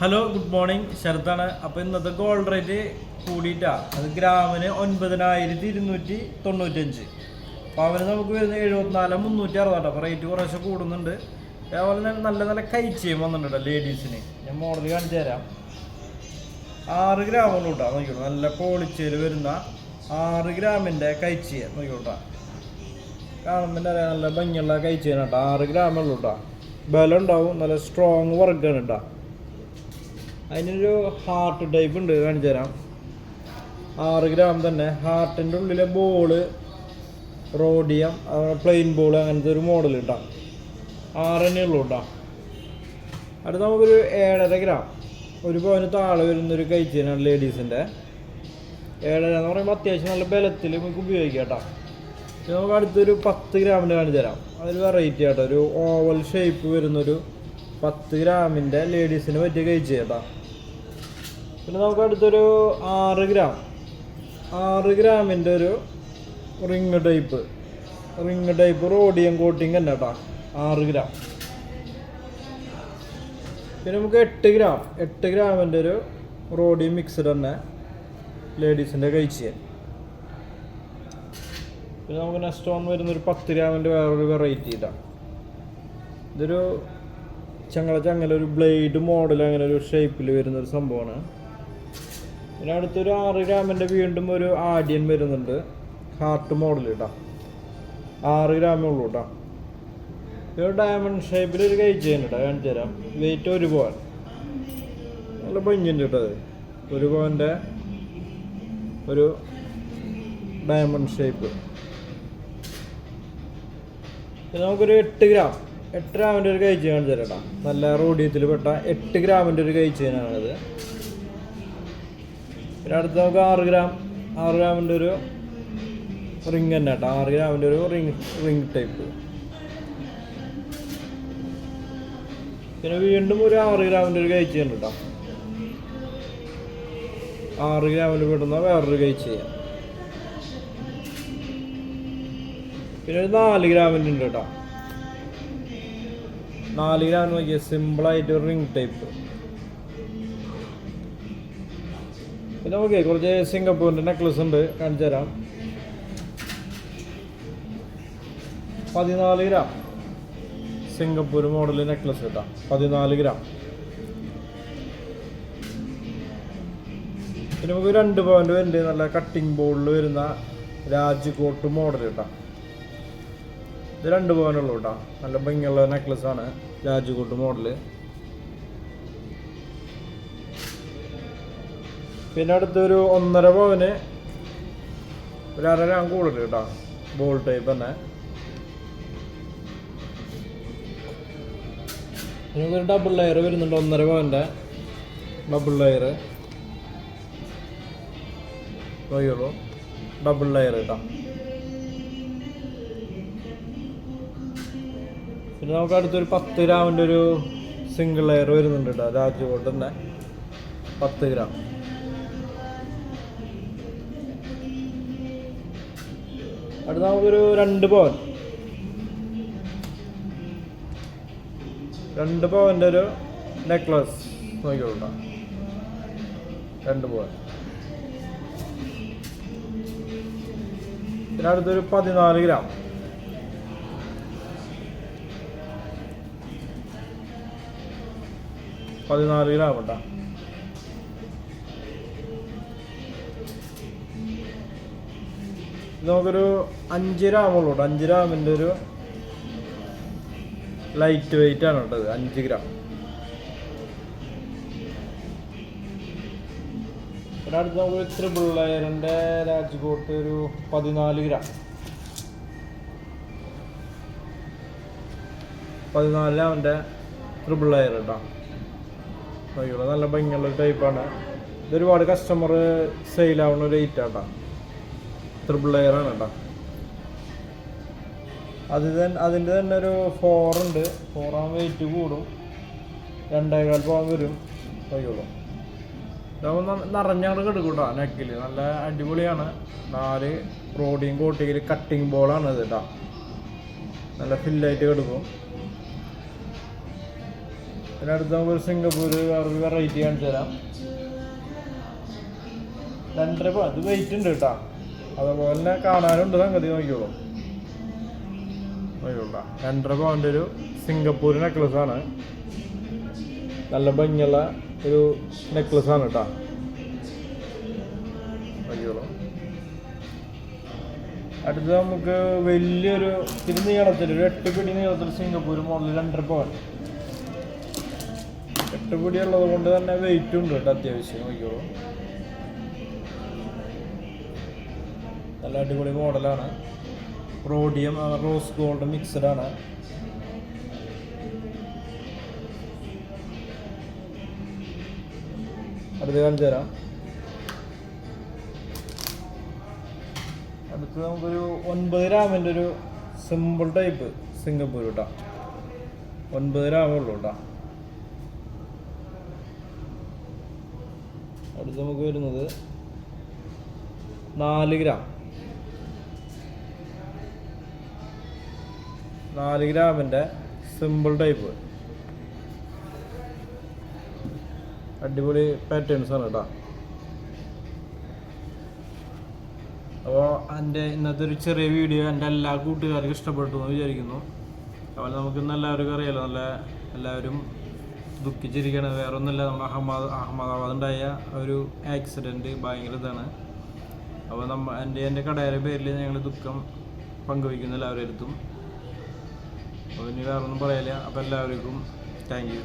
Hello good morning ശരത്താണ്. അപ്പോൾ ഇന്നത്തെ gold rate കൂടിയിട്ടാ. അത് ഗ്രാമിന് ഒൻപതിനായിരത്തി ഇരുന്നൂറ്റി തൊണ്ണൂറ്റഞ്ച് അപ്പോൾ അവന് നമുക്ക് വരുന്നത് എഴുപത്തിനാല് മുന്നൂറ്റി അറുപതാണ് അപ്പോൾ റേറ്റ് കുറേശ്ശെ കൂടുന്നുണ്ട്. അതേപോലെ തന്നെ നല്ല നല്ല കൈച്ചയും വന്നിട്ടുണ്ട് ലേഡീസിന് ഞാൻ മോഡൽ കാണിച്ചു തരാം. ആറ് ഗ്രാമുള്ള കൂട്ടാ. നോക്കിയോട്ടോ നല്ല പോളിച്ചയിൽ വരുന്ന ആറ് ഗ്രാമിന്റെ കൈച്ചിയ നോക്കിക്കോട്ടാ. കാണുമ്പോൾ അറിയാം നല്ല ഭംഗിയുള്ള കൈച്ചയാണ് കേട്ടോ. ആറ് ഗ്രാമുള്ള കൂട്ടാ. ബലം ഉണ്ടാവും. നല്ല സ്ട്രോങ് വർക്കാണ് കേട്ടോ. അതിനൊരു ഹാർട്ട് ടൈപ്പ് ഉണ്ട് കാണിച്ചു തരാം. ആറ് ഗ്രാം തന്നെ. ഹാർട്ടിന്റെ ഉള്ളിലെ ബോൾ റോഡിയം പ്ലെയിൻ ബോൾ അങ്ങനത്തെ ഒരു മോഡൽ കിട്ടാം ആറ് തന്നെ ഉള്ളൂ കേട്ടോ അടുത്ത് നമുക്കൊരു ഏഴര ഗ്രാം ഒരു പവന് താഴെ വരുന്നൊരു കഴിച്ചതിനാണ് ലേഡീസിന്റെ ഏഴര എന്ന് പറയുമ്പോൾ അത്യാവശ്യം നല്ല ബലത്തിൽ നമുക്ക് ഉപയോഗിക്കാം കേട്ടോ നമുക്ക് അടുത്തൊരു പത്ത് ഗ്രാമിന്റെ കാണിച്ചു തരാം. അതൊരു വെറൈറ്റി ആട്ടോ. ഒരു ഓവൽ ഷേപ്പ് വരുന്നൊരു പത്ത് ഗ്രാമിന്റെ ലേഡീസിന് പറ്റിയ കഴിച്ച് കേട്ടോ പിന്നെ നമുക്ക് അടുത്തൊരു ആറ് ഗ്രാം. ആറ് ഗ്രാമിന്റെ ഒരു ring type ring type rhodium coating തന്നെ കേട്ടോ. ആറ് ഗ്രാം. പിന്നെ നമുക്ക് എട്ട് ഗ്രാം. എട്ട് ഗ്രാമിന്റെ ഒരു റോഡിയം മിക്സഡ് തന്നെ ലേഡീസിന്റെ കഴിച്ച് പിന്നെ നമുക്ക് നെക്സ്റ്റ് വൺ വരുന്ന ഒരു പത്ത് ഗ്രാമിന്റെ വേറൊരു വെറൈറ്റി ഇതാണ് ഇതൊരു ചങ്ങള ചങ്ങല ഒരു ബ്ലേഡ് മോഡൽ അങ്ങനെ ഒരു ഷേപ്പിൽ വരുന്ന ഒരു സംഭവമാണ്. പിന്നെ അടുത്തൊരു ആറ് ഗ്രാമിന്റെ വീണ്ടും ഒരു ആഡിയൻ വരുന്നുണ്ട് ഹാർട്ട് മോഡൽ കേട്ടോ ആറ് ഗ്രാമേ ഉള്ളൂ കേട്ടോ ഒരു ഡയമണ്ട് ഷേപ്പിൽ ഒരു കൈ കേട്ടോ കാണിച്ചു തരാം. വെയിറ്റ് ഒരു പോവൻ നല്ല ഭംഗിയുണ്ട് കേട്ടോ അത് ഒരു പോവന്റെ ഒരു ഡയമണ്ട് ഷേപ്പ് നമുക്കൊരു എട്ട് ഗ്രാം. എട്ട് ഗ്രാമിന്റെ ഒരു കൈ കാണിച്ചു തരട്ടാ നല്ല റോഡിയത്തിൽ പെട്ട എട്ട് ഗ്രാമിന്റെ ഒരു കൈ ചെയ്യാനാണിത് പിന്നെ അടുത്ത് നമുക്ക് ആറ് ഗ്രാം ആറ് ഗ്രാമിന്റെ ഒരു റിങ് തന്നെ കേട്ടോ. ആറ് ഗ്രാമിന്റെ ഒരു റിങ് റിങ് ടൈപ്പ്. പിന്നെ വീണ്ടും ഒരു ആറ് ഗ്രാമിന്റെ ഒരു കൈ ഉണ്ട് കേട്ടോ. ആറ് ഗ്രാമിൽ പെടുന്ന വേറൊരു കൈ ചെയ്യാം പിന്നെ ഒരു നാല് ഗ്രാമിന്റെ ഉണ്ട് കേട്ടോ. നാല് ഗ്രാം നോക്കിയാൽ സിമ്പിളായിട്ട് ഒരു റിംഗ് ടൈപ്പ് പിന്നെ ഓക്കെ കുറച്ച് സിംഗപ്പൂരിന്റെ നെക്ലസ് ഉണ്ട് കാണിച്ചു തരാം. പതിനാല് ഗ്രാം സിംഗപ്പൂർ മോഡൽ നെക്ലസ് കേട്ടാ. പതിനാല് ഗ്രാം പിന്നെ നമുക്ക് രണ്ട് പോയിന്റ് വരുന്നുണ്ട് നല്ല കട്ടിങ് ബോർഡിൽ വരുന്ന രാജ്കോട്ട് മോഡൽ കേട്ടോ. രണ്ട് പവനുള്ളൂ കേട്ടോ. നല്ല ഭംഗിയുള്ള നെക്ലസ് ആണ്. രാജ്കോട്ട് മോഡൽ പിന്നെ അടുത്തൊരു ഒന്നര പവന് ഒരു അര ഗ്രാം കൂടുതൽ കേട്ടോ. ബോൾ ടൈപ്പ് തന്നെ. ഒരു ഡബിൾ ലെയർ വരുന്നുണ്ട് ഒന്നര പവന്റെ. ഡബിൾ ലെയർ ഡബിൾ ലെയർ കേട്ടോ. പിന്നെ നമുക്ക് അടുത്തൊരു പത്ത് ഗ്രാമിന്റെ ഒരു സിംഗിൾ ലെയർ വരുന്നുണ്ട് കേട്ടോ രാജ്കോട്ട് തന്നെ പത്ത് ഗ്രാം. അടുത്ത നമുക്കൊരു രണ്ട് പവൻ. രണ്ട് പവന്റെ ഒരു നെക്ലസ് നോക്കിക്കോട്ടോ രണ്ട് പവൻ. പിന്നെ അടുത്തൊരു പതിനാല് ഗ്രാം. പതിനാല് ഗ്രാം ഇത് നമുക്കൊരു അഞ്ച് ഗ്രാമുള്ളൂ അഞ്ച് ഗ്രാമിന്റെ ഒരു ലൈറ്റ് വെയിറ്റ് ആണ് ഉള്ളത് അഞ്ച് ഗ്രാം ഇവിടെ അടുത്ത് നമുക്ക് ത്രിബിൾ ലെയറിന്റെ രാജ്കോട്ട് ഒരു പതിനാല് ഗ്രാം പതിനാല് ഗ്രാമിന്റെ ത്രിബിൾ ലെയർ കേട്ടോ. നോക്കിയോളൂ നല്ല ഭംഗിയുള്ള ടൈപ്പാണ് ഇതൊരുപാട് കസ്റ്റമർ സെയിലാവുന്ന ഒരു ഐറ്റം കേട്ടോ ത്രിബിൾ ലെയറാണ് കേട്ടോ. അത് തന്നെ അതിന്റെ തന്നെ ഒരു ഫോറുണ്ട് ഫോറാം വെയിറ്റ് കൂടും. രണ്ടേകാൽ പോകാൻ വരും നോക്കിയോളൂ ഇതാവുമ്പോൾ നിറഞ്ഞാണ് കിടക്കും കേട്ടോ നെക്കിൽ നല്ല അടിപൊളിയാണ്. നാല് റോഡിയും കോട്ടിയിൽ കട്ടിങ് ബോളാണ് ഇത് കേട്ടോ. നല്ല ഫില്ലായിട്ട് കിടക്കും. പിന്നെ അടുത്ത നമുക്ക് ഒരു സിംഗപ്പൂർ വേറൊരു വെറൈറ്റി കാണിച്ചു തരാം. രണ്ടര അത് വെയിറ്റ് ഉണ്ട് കേട്ടാ. അതുപോലെ തന്നെ കാണാനുണ്ട് സംഗതി നോക്കിയോളൂ രണ്ടര പവന്റെ ഒരു സിംഗപ്പൂർ ആണ്. നല്ല ഭംഗിയുള്ള ഒരു നെക്ലസ് ആണ് കേട്ടോ. നോക്കിയോളൂ അടുത്തത് നമുക്ക് വലിയൊരു ഇത് നീളത്തിൽ ഒരു എട്ട് പിടി നീളത്തിൽ സിംഗപ്പൂർ മോഡൽ രണ്ടര പവൻ എട്ട് ഉള്ളത് കൊണ്ട് തന്നെ വെയിറ്റ് ഉണ്ട് കേട്ടോ അത്യാവശ്യം നോക്കിയോളൂ നല്ല അടിപൊളി മോഡലാണ്. റോഡിയം റോസ് ഗോൾഡ് മിക്സഡ് ആണ്. അടുത്ത് കാണിച്ചു തരാം. അടുത്ത് നമുക്കൊരു ഒൻപത് ഗ്രാമിന്റെ ഒരു സിമ്പിൾ ടൈപ്പ് സിംഗപ്പൂർ കേട്ടോ ഒൻപത് ഉള്ളൂ കേട്ടോ അടുത്ത് നമുക്ക് വരുന്നത് നാല് ഗ്രാം. നാല് ഗ്രാമിന്റെ സിമ്പിൾ ടൈപ്പ് അടിപൊളി പാറ്റേൺസ് ആണ് കേട്ടോ. അപ്പോൾ എന്റെ ഇന്നത്തെ ഒരു ചെറിയ വീഡിയോ എന്റെ എല്ലാ കൂട്ടുകാർക്കും ഇഷ്ടപ്പെട്ടു എന്ന് വിചാരിക്കുന്നു. അതുപോലെ നമുക്കിന്ന് എല്ലാവർക്കും അറിയാലോ നല്ല എല്ലാവരും ദുഃഖിച്ചിരിക്കുകയാണ് വേറെ ഒന്നുമില്ല നമ്മുടെ അഹമ്മദ് അഹമ്മദാബാദ് ഉണ്ടായ ഒരു ആക്സിഡന്റ് ഭയങ്കര ഇതാണ്. അപ്പോൾ നമ്മ എന്റെ എന്റെ കടയുടെ പേരിൽ ഞങ്ങൾ ദുഃഖം പങ്കുവയ്ക്കുന്നില്ല അവരെടുത്തും അപ്പോൾ ഇനി വേറെ ഒന്നും പറയില്ല അപ്പോൾ എല്ലാവർക്കും താങ്ക് യു